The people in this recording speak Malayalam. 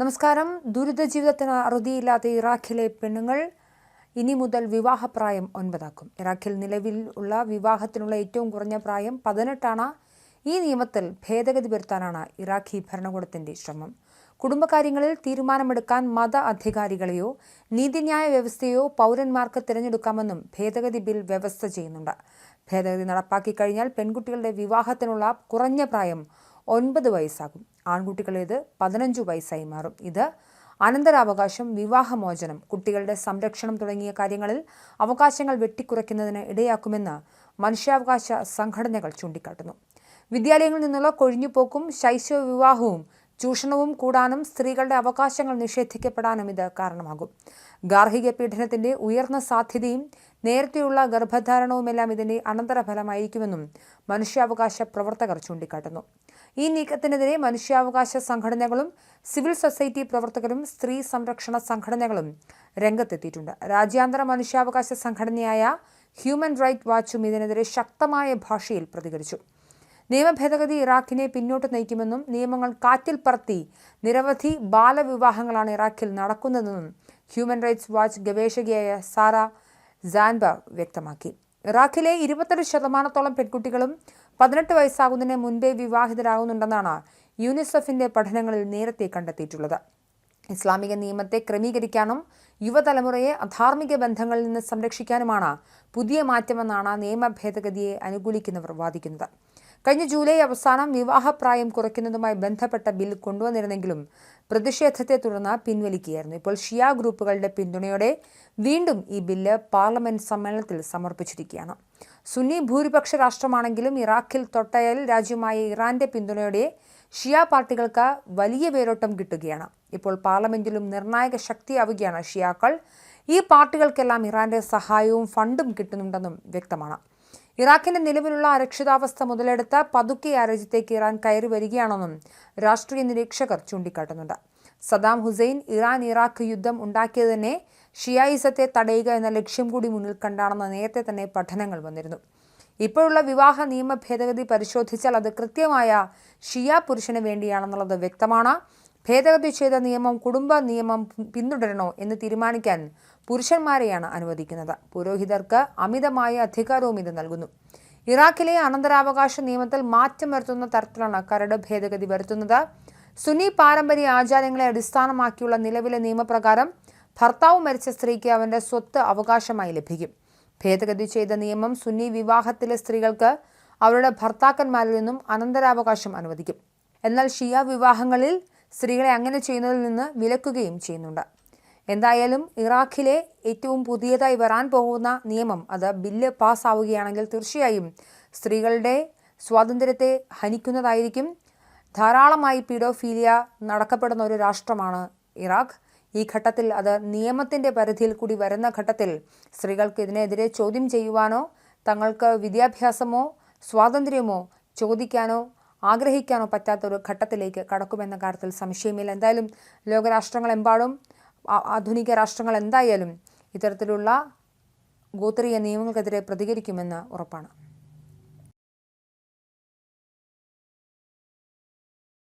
നമസ്കാരം. ദുരിത ജീവിതത്തിന് അറുതിയില്ലാത്ത ഇറാഖിലെ പെണ്ണുങ്ങൾ ഇനി മുതൽ വിവാഹപ്രായം ഒൻപതാക്കും. ഇറാഖിൽ നിലവിൽ ഉള്ള വിവാഹത്തിനുള്ള ഏറ്റവും കുറഞ്ഞ പ്രായം പതിനെട്ടാണ്. ഈ നിയമത്തിൽ ഭേദഗതി വരുത്താനാണ് ഇറാഖി ഭരണകൂടത്തിന്റെ ശ്രമം. കുടുംബകാര്യങ്ങളിൽ തീരുമാനമെടുക്കാൻ മത അധികാരികളെയോ നീതിന്യായ വ്യവസ്ഥയോ പൗരന്മാർക്ക് തിരഞ്ഞെടുക്കാമെന്നും ഭേദഗതി ബിൽ വ്യവസ്ഥ ചെയ്യുന്നുണ്ട്. ഭേദഗതി നടപ്പാക്കി കഴിഞ്ഞാൽ പെൺകുട്ടികളുടെ വിവാഹത്തിനുള്ള കുറഞ്ഞ പ്രായം ഒൻപത് വയസ്സാകും. ആൺകുട്ടികളേത് പതിനഞ്ച് വയസ്സായി മാറും. ഇത് അനന്തരാവകാശം വിവാഹമോചനം കുട്ടികളുടെ സംരക്ഷണം തുടങ്ങിയ കാര്യങ്ങളിൽ അവകാശങ്ങൾ വെട്ടിക്കുറയ്ക്കുന്നതിന് ഇടയാക്കുമെന്ന് മനുഷ്യാവകാശ സംഘടനകൾ ചൂണ്ടിക്കാട്ടുന്നു. വിദ്യാലയങ്ങളിൽ നിന്നുള്ള കൊഴിഞ്ഞുപോക്കും ശൈശവ വിവാഹവും ചൂഷണവും കൂടാനും സ്ത്രീകളുടെ അവകാശങ്ങൾ നിഷേധിക്കപ്പെടാനും ഇത് കാരണമാകും. ഗാർഹിക പീഡനത്തിന്റെ ഉയർന്ന സാധ്യതയും നേരത്തെയുള്ള ഗർഭധാരണവുമെല്ലാം ഇതിന്റെ അനന്തരഫലമായിരിക്കുമെന്നും മനുഷ്യാവകാശ പ്രവർത്തകർ ചൂണ്ടിക്കാട്ടുന്നു. ഈ നീക്കത്തിനെതിരെ മനുഷ്യാവകാശ സംഘടനകളും സിവിൽ സൊസൈറ്റി പ്രവർത്തകരും സ്ത്രീ സംരക്ഷണ സംഘടനകളും രംഗത്തെത്തിയിട്ടുണ്ട്. രാജ്യാന്തര മനുഷ്യാവകാശ സംഘടനയായ ഹ്യൂമൻ റൈറ്റ് വാച്ചും ഇതിനെതിരെ ശക്തമായ ഭാഷയിൽ പ്രതികരിച്ചു. നിയമഭേദഗതി ഇറാഖിനെ പിന്നോട്ട് നയിക്കുമെന്നും നിയമങ്ങൾ കാറ്റിൽ പറത്തി നിരവധി ബാലവിവാഹങ്ങളാണ് ഇറാഖിൽ നടക്കുന്നതെന്നും ഹ്യൂമൻ റൈറ്റ്സ് വാച്ച് ഗവേഷകയായ സാറ ജാൻബ വ്യക്തമാക്കി. ഇറാഖിലെ ഇരുപത്തെട്ട് ശതമാനത്തോളം പെൺകുട്ടികളും പതിനെട്ട് വയസ്സാകുന്നതിന് മുൻപേ വിവാഹിതരാകുന്നുണ്ടെന്നാണ് യൂണിസെഫിന്റെ പഠനങ്ങളിൽ നേരത്തെ കണ്ടെത്തിയിട്ടുള്ളത്. ഇസ്ലാമിക നിയമത്തെ ക്രമീകരിക്കാനും യുവതലമുറയെ അധാർമിക ബന്ധങ്ങളിൽ നിന്ന് സംരക്ഷിക്കാനുമാണ് പുതിയ മാറ്റമെന്നാണ് നിയമ ഭേദഗതിയെ അനുകൂലിക്കുന്നവർ വാദിക്കുന്നത്. കഴിഞ്ഞ ജൂലൈ അവസാനം വിവാഹപ്രായം കുറയ്ക്കുന്നതുമായി ബന്ധപ്പെട്ട ബിൽ കൊണ്ടുവന്നിരുന്നെങ്കിലും പ്രതിഷേധത്തെ തുടർന്ന് പിൻവലിക്കുകയായിരുന്നു. ഇപ്പോൾ ഷിയ ഗ്രൂപ്പുകളുടെ പിന്തുണയോടെ വീണ്ടും ഈ ബില്ല് പാർലമെന്റ് സമ്മേളനത്തിൽ സമർപ്പിച്ചിരിക്കുകയാണ്. സുന്നി ഭൂരിപക്ഷ രാഷ്ട്രമാണെങ്കിലും ഇറാഖിൽ തൊട്ടയൽ രാജ്യമായ ഇറാന്റെ പിന്തുണയോടെ ഷിയ പാർട്ടികൾക്ക് വലിയ വേരോട്ടം കിട്ടുകയാണ്. ഇപ്പോൾ പാർലമെന്റിലും നിർണായക ശക്തിയാവുകയാണ് ഷിയാക്കൾ. ഈ പാർട്ടികൾക്കെല്ലാം ഇറാന്റെ സഹായവും ഫണ്ടും കിട്ടുന്നുണ്ടെന്നും വ്യക്തമാണ്. ഇറാഖിന്റെ നിലവിലുള്ള അരക്ഷിതാവസ്ഥ മുതലെടുത്ത് പതുക്കെ ആ രാജ്യത്തേക്ക് ഇറാൻ കയറി വരികയാണെന്നും രാഷ്ട്രീയ നിരീക്ഷകർ ചൂണ്ടിക്കാട്ടുന്നുണ്ട്. സദാം ഹുസൈൻ ഇറാൻ ഇറാഖ് യുദ്ധം ഉണ്ടാക്കിയത് തന്നെ ഷിയായിസത്തെ തടയുക എന്ന ലക്ഷ്യം കൂടി മുന്നിൽ കണ്ടാണെന്ന നേരത്തെ തന്നെ പഠനങ്ങൾ വന്നിരുന്നു. ഇപ്പോഴുള്ള വിവാഹ നിയമ ഭേദഗതി പരിശോധിച്ചാൽ അത് കൃത്യമായ ഷിയ പുരുഷന് വേണ്ടിയാണെന്നുള്ളത് വ്യക്തമാണ്. ഭേദഗതി ചെയ്ത നിയമം കുടുംബ നിയമം പിന്തുടരണോ എന്ന് തീരുമാനിക്കാൻ പുരുഷന്മാരെയാണ് അനുവദിക്കുന്നത്. പുരോഹിതർക്ക് അമിതമായ അധികാരവും ഇത് നൽകുന്നു. ഇറാഖിലെ അനന്തരാവകാശ നിയമത്തിൽ മാറ്റം വരുത്തുന്ന തരത്തിലാണ് കരട് ഭേദഗതി വരുത്തുന്നത്. സുന്നി പാരമ്പര്യ ആചാരങ്ങളെ അടിസ്ഥാനമാക്കിയുള്ള നിലവിലെ നിയമപ്രകാരം ഭർത്താവ് മരിച്ച സ്ത്രീക്ക് അവന്റെ സ്വത്ത് അവകാശമായി ലഭിക്കും. ഭേദഗതി ചെയ്ത നിയമം സുന്നി വിവാഹത്തിലെ സ്ത്രീകൾക്ക് അവരുടെ ഭർത്താക്കന്മാരിൽ നിന്നും അനന്തരാവകാശം അനുവദിക്കും. എന്നാൽ ഷിയ വിവാഹങ്ങളിൽ സ്ത്രീകളെ അങ്ങനെ ചെയ്യുന്നതിൽ നിന്ന് വിലക്കുകയും ചെയ്യുന്നുണ്ട്. എന്തായാലും ഇറാഖിലെ ഏറ്റവും പുതിയതായി വരാൻ പോകുന്ന നിയമം അത് ബില്ല് പാസ്സാവുകയാണെങ്കിൽ തീർച്ചയായും സ്ത്രീകളുടെ സ്വാതന്ത്ര്യത്തെ ഹനിക്കുന്നതായിരിക്കും. ധാരാളമായി പീഡോഫീലിയ നടക്കപ്പെടുന്ന ഒരു രാഷ്ട്രമാണ് ഇറാഖ്. ഈ ഘട്ടത്തിൽ അത് നിയമത്തിന്റെ പരിധിയിൽ കൂടി വരുന്ന ഘട്ടത്തിൽ സ്ത്രീകൾക്ക് ഇതിനെതിരെ ചോദ്യം ചെയ്യുവാനോ തങ്ങൾക്ക് വിദ്യാഭ്യാസമോ സ്വാതന്ത്ര്യമോ ചോദിക്കാനോ ആഗ്രഹിക്കാനോ പറ്റാത്ത ഒരു ഘട്ടത്തിലേക്ക് കടക്കുമെന്ന കാര്യത്തിൽ സംശയമില്ല. എന്തായാലും ലോകരാഷ്ട്രങ്ങളെമ്പാടും ആധുനിക രാഷ്ട്രങ്ങൾ എന്തായാലും ഇത്തരത്തിലുള്ള ഗോത്രീയ നിയമങ്ങൾക്കെതിരെ പ്രതികരിക്കുമെന്ന് ഉറപ്പാണ്.